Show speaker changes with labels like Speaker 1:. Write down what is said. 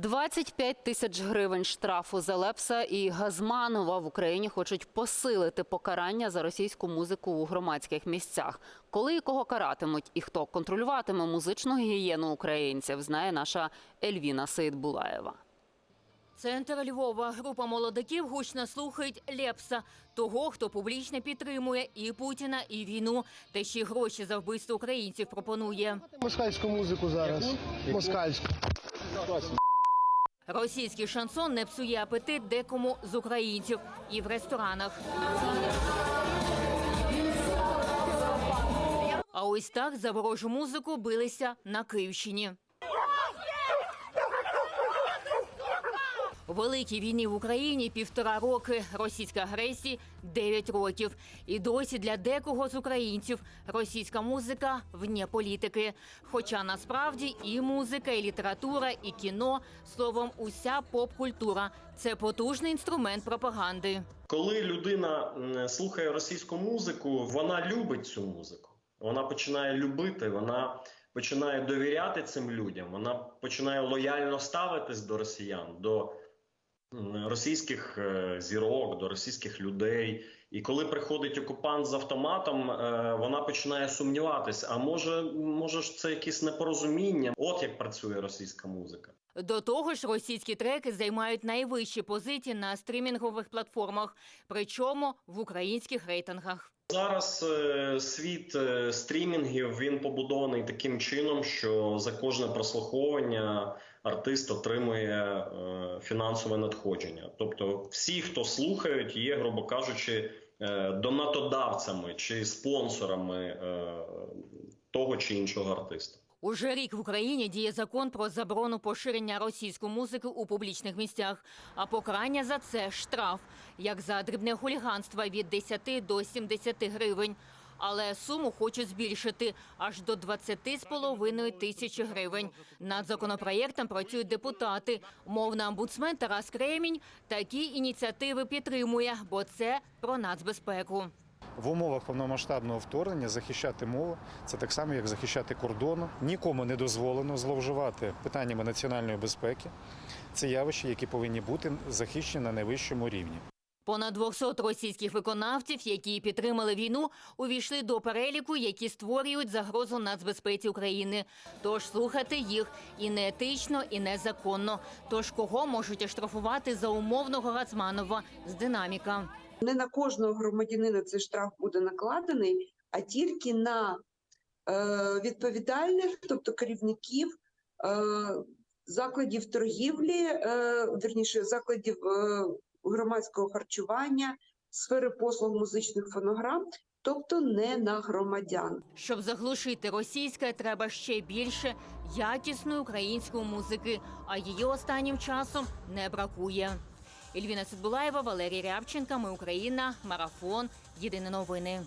Speaker 1: 25 тисяч гривень штрафу за Лепса і Газманова в Україні хочуть посилити покарання за російську музику у громадських місцях. Коли і кого каратимуть, і хто контролюватиме музичну гігієну українців, знає наша Ельвіна Сейдбулаєва.
Speaker 2: Центр Львова. Група молодиків гучно слухають Лепса, того, хто публічно підтримує і Путіна, і війну, та ще й гроші за вбивство українців пропонує.
Speaker 3: Москальську музику зараз. Москальську.
Speaker 2: Російський шансон не псує апетит декому з українців і в ресторанах. А ось так за ворожу музику билися на Київщині. Великій війні в Україні півтора роки, російська агресії дев'ять років. І досі для декого з українців російська музика вне політики. Хоча насправді і музика, і література, і кіно, словом, уся поп-культура це потужний інструмент пропаганди.
Speaker 4: Коли людина слухає російську музику, вона любить цю музику. Вона починає любити, вона починає довіряти цим людям, вона починає лояльно ставитись до росіян, до російських е, зірок, до російських людей. І коли приходить окупант з автоматом, е, вона починає сумніватись. А може, може ж це якесь непорозуміння? От як працює російська музика.
Speaker 2: До того ж, російські треки займають найвищі позиції на стрімінгових платформах, причому в українських рейтингах.
Speaker 4: Зараз е, світ е, стрімінгів він побудований таким чином, що за кожне прослуховування артист отримує е, фінансове надходження. Тобто, всі, хто слухають, є, грубо кажучи, е, донатодавцями чи спонсорами е, того чи іншого артиста.
Speaker 2: Уже рік в Україні діє закон про заборону поширення російської музики у публічних місцях. А покарання за це штраф, як за дрібне хуліганство від 10 до 70 гривень. Але суму хочуть збільшити аж до 20,5 тисячі гривень. Над законопроєктом працюють депутати. Мовна омбудсмен Тарас Кремінь такі ініціативи підтримує, бо це про нацбезпеку.
Speaker 5: В умовах повномасштабного вторгнення захищати мову це так само, як захищати кордон. Нікому не дозволено зловживати питаннями національної безпеки. Це явища, які повинні бути захищені на найвищому рівні.
Speaker 2: Понад 200 російських виконавців, які підтримали війну, увійшли до переліку, які створюють загрозу нацбезпеці України. Тож слухати їх і не етично, і незаконно. Тож кого можуть оштрафувати за умовного Гацманова з динаміка?
Speaker 6: не на кожного громадянина цей штраф буде накладений, а тільки на е, відповідальних, тобто керівників е, закладів торгівлі, е, вірніше закладів е, громадського харчування, сфери послуг музичних фонограм, тобто не на громадян.
Speaker 2: Щоб заглушити російське, треба ще більше якісної української музики, а її останнім часом не бракує. Ільвіна Сидбулаєва, Валерій Рябченка. Ми Україна. Марафон. Єдині новини.